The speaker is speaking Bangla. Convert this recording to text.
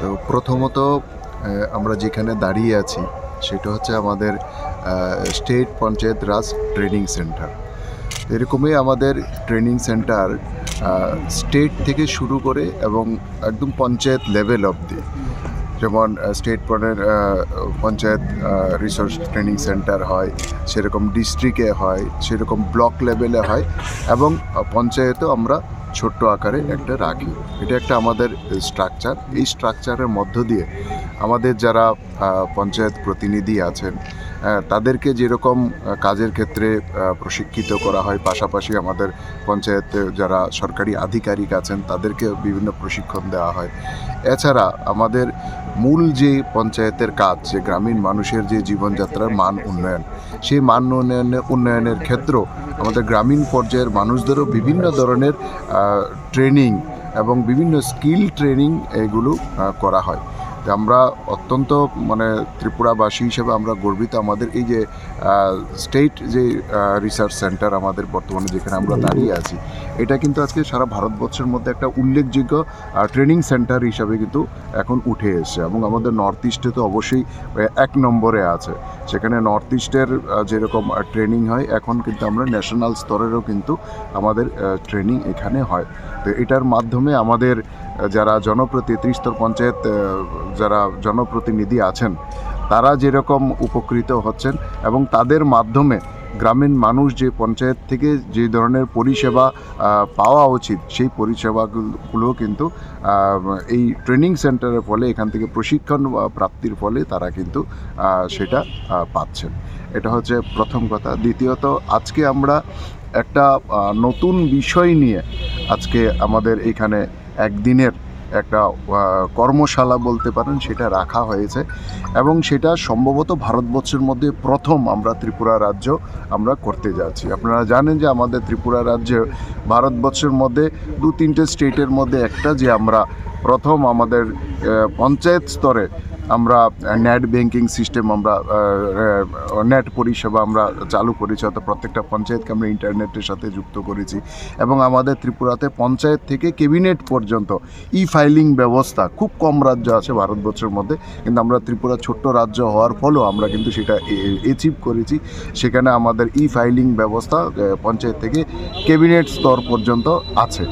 তো প্রথমত আমরা যেখানে দাঁড়িয়ে আছি, সেটা হচ্ছে আমাদের state panchayat Raj training centre. এরকমই আমাদের ট্রেনিং সেন্টার স্টেট থেকে শুরু করে এবং একদম পঞ্চায়েত লেভেল অবধি। যেমন state panchayat resource training centre হয়, সেরকম ডিস্ট্রিক্টে হয়, সেরকম ব্লক লেভেলে হয় এবং পঞ্চায়েতেও আমরা ছোট্ট আকারে একটা রাখি। এটা একটা আমাদের স্ট্রাকচার এই স্ট্রাকচারের মধ্য দিয়ে আমাদের যারা পঞ্চায়েত প্রতিনিধি আছেন তাদেরকে যেরকম কাজের ক্ষেত্রে প্রশিক্ষিত করা হয়, পাশাপাশি আমাদের পঞ্চায়েতে যারা সরকারি আধিকারিক আছেন তাদেরকে বিভিন্ন প্রশিক্ষণ দেওয়া হয়। এছাড়া আমাদের মূল যে পঞ্চায়েতের কাজ, যে গ্রামীণ মানুষের যে জীবনযাত্রার মান উন্নয়ন, সেই মান উন্নয়নের উন্নয়নের ক্ষেত্র আমাদের গ্রামীণ পর্যায়ের মানুষদেরও বিভিন্ন ধরনের ট্রেনিং এবং বিভিন্ন স্কিল ট্রেনিং এগুলো করা হয়। আমরা অত্যন্ত মানে ত্রিপুরাবাসী হিসেবে আমরা গর্বিত। আমাদের এই যে স্টেট যে রিসার্চ সেন্টার আমাদের বর্তমানে যেখানে আমরা দাঁড়িয়ে আছি, এটা কিন্তু আজকে সারা ভারতবর্ষের মধ্যে একটা উল্লেখযোগ্য ট্রেনিং সেন্টার হিসাবে কিন্তু এখন উঠে এসেছে এবং আমাদের নর্থ ইস্টে তো অবশ্যই এক নম্বরে আছে। সেখানে নর্থ ইস্টের যেরকম ট্রেনিং হয়, এখন কিন্তু আমরা ন্যাশনাল স্তরেরও কিন্তু আমাদের ট্রেনিং এখানে হয়। তো এটার মাধ্যমে আমাদের যারা জনপ্রতি, ত্রিস্তর পঞ্চায়েত যারা জনপ্রতিনিধি আছেন, তারা যেরকম উপকৃত হচ্ছেন এবং তাদের মাধ্যমে গ্রামীণ মানুষ যে পঞ্চায়েত থেকে যে ধরনের পরিষেবা পাওয়া উচিত, সেই পরিষেবাগুলো কিন্তু এই ট্রেনিং সেন্টারের ফলে, এখান থেকে প্রশিক্ষণ প্রাপ্তির ফলে তারা কিন্তু সেটা পাচ্ছেন। এটা হচ্ছে প্রথম কথা। দ্বিতীয়ত, আজকে আমরা একটা নতুন বিষয় নিয়ে আজকে আমাদের এখানে একদিনের একটা কর্মশালা বলতে পারেন, সেটা রাখা হয়েছে। এবং সেটা সম্ভবত ভারতবর্ষের মধ্যে প্রথম আমরা ত্রিপুরা রাজ্য আমরা করতে যাচ্ছি। আপনারা জানেন যে আমাদের ত্রিপুরা রাজ্যে ভারতবর্ষের মধ্যে দু তিনটে স্টেটের মধ্যে একটা যে আমরা প্রথম আমাদের পঞ্চায়েত স্তরে আমরা নেট ব্যাংকিং সিস্টেম আমরা নেট পরিষেবা আমরা চালু করেছি, অর্থাৎ প্রত্যেকটা পঞ্চায়েতকে আমরা ইন্টারনেটের সাথে যুক্ত করেছি। এবং আমাদের ত্রিপুরাতে পঞ্চায়েত থেকে ক্যাবিনেট পর্যন্ত ই ফাইলিং ব্যবস্থা খুব কম রাজ্য আছে ভারতবর্ষের মধ্যে, কিন্তু আমরা ত্রিপুরা ছোট্ট রাজ্য হওয়ার ফলেও আমরা কিন্তু সেটা অ্যাচিভ করেছি। সেখানে আমাদের ই ফাইলিং ব্যবস্থা পঞ্চায়েত থেকে ক্যাবিনেট স্তর পর্যন্ত আছে।